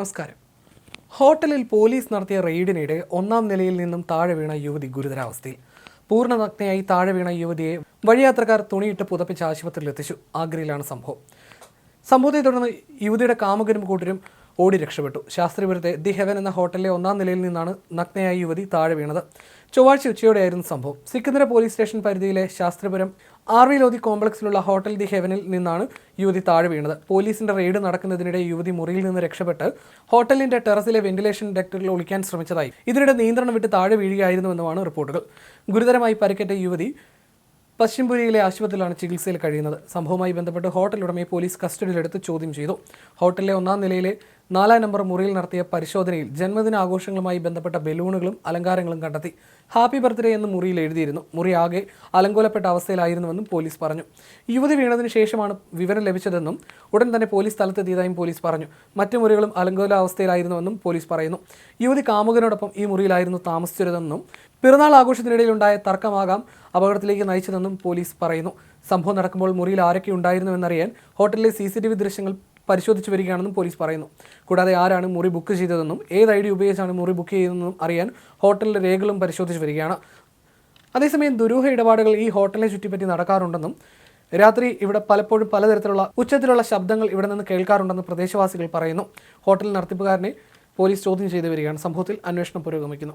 നമസ്കാരം. ഹോട്ടലിൽ പോലീസ് നടത്തിയ റെയ്ഡിനിടെ ഒന്നാം നിലയിൽ നിന്നും താഴെ വീണ യുവതി ഗുരുതരാവസ്ഥയിൽ. പൂർണനഗ്നയായി താഴെ വീണ യുവതിയെ വഴിയാത്രക്കാർ തുണിയിട്ട് പുതപ്പിച്ച് ആശുപത്രിയിൽ എത്തിച്ചു ആഗ്രയിലാണ് സംഭവം. സംഭവത്തെ തുടർന്ന് യുവതിയുടെ കാമുകനും കൂട്ടരും ഓടി രക്ഷപ്പെട്ടു. ശാസ്ത്രീപുരത്തെ ദി ഹെവൻ എന്ന ഹോട്ടലിലെ ഒന്നാം നിലയിൽ നിന്നാണ് നഗ്നയായ യുവതി താഴെ വീണത്. ചൊവ്വാഴ്ച ഉച്ചയോടെയായിരുന്നു സംഭവം. സിക്കന്ദര പോലീസ് സ്റ്റേഷൻ പരിധിയിലെ ശാസ്ത്രിപുരം ആർ വി ലോധി കോംപ്ലക്സിലുള്ള ഹോട്ടൽ ദി ഹെവനിൽ നിന്നാണ് യുവതി താഴെ വീണത്. പോലീസിന്റെ റെയ്ഡ് നടക്കുന്നതിനിടെ യുവതി മുറിയിൽ നിന്ന് രക്ഷപ്പെട്ട് ഹോട്ടലിന്റെ ടെറസിലെ വെന്റിലേഷൻ ഡക്ടറിൽ ഒളിക്കാൻ ശ്രമിച്ചതായി. ഇതിനിടെ നിയന്ത്രണം വിട്ട് താഴെ വീഴുകയായിരുന്നുവെന്നുമാണ് റിപ്പോർട്ടുകൾ. ഗുരുതരമായി പരിക്കേറ്റ യുവതി പശ്ചിംപുരിയിലെ ആശുപത്രിയിലാണ് ചികിത്സയിൽ കഴിയുന്നത്. സംഭവവുമായി ബന്ധപ്പെട്ട് ഹോട്ടൽ ഉടമയെ പോലീസ് കസ്റ്റഡിയിലെടുത്ത് ചോദ്യം ചെയ്തു. ഹോട്ടലിലെ ഒന്നാം നിലയിലെ നാലാം നമ്പർ മുറിയിൽ നടത്തിയ പരിശോധനയിൽ ജന്മദിന ആഘോഷങ്ങളുമായി ബന്ധപ്പെട്ട ബലൂണുകളും അലങ്കാരങ്ങളും കണ്ടെത്തി ഹാപ്പി ബർത്ത്ഡേ എന്ന് മുറിയിൽ എഴുതിയിരുന്നു. മുറി ആകെ അലങ്കോലപ്പെട്ട അവസ്ഥയിലായിരുന്നുവെന്നും പോലീസ് പറഞ്ഞു. യുവതി വീണതിന് ശേഷമാണ് വിവരം ലഭിച്ചതെന്നും ഉടൻ തന്നെ പോലീസ് സ്ഥലത്തെത്തിയതായും പോലീസ് പറഞ്ഞു. മറ്റു മുറികളും അലങ്കോല അവസ്ഥയിലായിരുന്നുവെന്നും പോലീസ് പറയുന്നു. യുവതി കാമുകനോടൊപ്പം ഈ മുറിയിലായിരുന്നു താമസിച്ചിരുന്നതെന്നും പിറന്നാൾ ആഘോഷത്തിനിടയിലുണ്ടായ തർക്കമാകാം അപകടത്തിലേക്ക് നയിച്ചതെന്നും പോലീസ് പറയുന്നു. സംഭവം നടക്കുമ്പോൾ മുറിയിൽ ആരൊക്കെ ഉണ്ടായിരുന്നുവെന്നറിയാൻ ഹോട്ടലിലെ സി സി ടി വി ദൃശ്യങ്ങൾ പരിശോധിച്ചു വരികയാണെന്നും പോലീസ് പറയുന്നു. കൂടാതെ ആരാണ് മുറി ബുക്ക് ചെയ്തതെന്നും ഏത് ഐ ഡി ഉപയോഗിച്ചാണ് മുറി ബുക്ക് ചെയ്തതെന്നും അറിയാൻ ഹോട്ടലിലെ രേഖകളും പരിശോധിച്ചു വരികയാണ്. അതേസമയം ദുരൂഹ ഇടപാടുകൾ ഈ ഹോട്ടലിനെ ചുറ്റിപ്പറ്റി നടക്കാറുണ്ടെന്നും രാത്രി ഇവിടെ പലപ്പോഴും പലതരത്തിലുള്ള ഉച്ചത്തിലുള്ള ശബ്ദങ്ങൾ ഇവിടെ നിന്ന് കേൾക്കാറുണ്ടെന്ന് പ്രദേശവാസികൾ പറയുന്നു. ഹോട്ടൽ നടത്തിപ്പുകാരനെ പോലീസ് ചോദ്യം ചെയ്തു വരികയാണ്. സംഭവത്തിൽ അന്വേഷണം പുരോഗമിക്കുന്നു.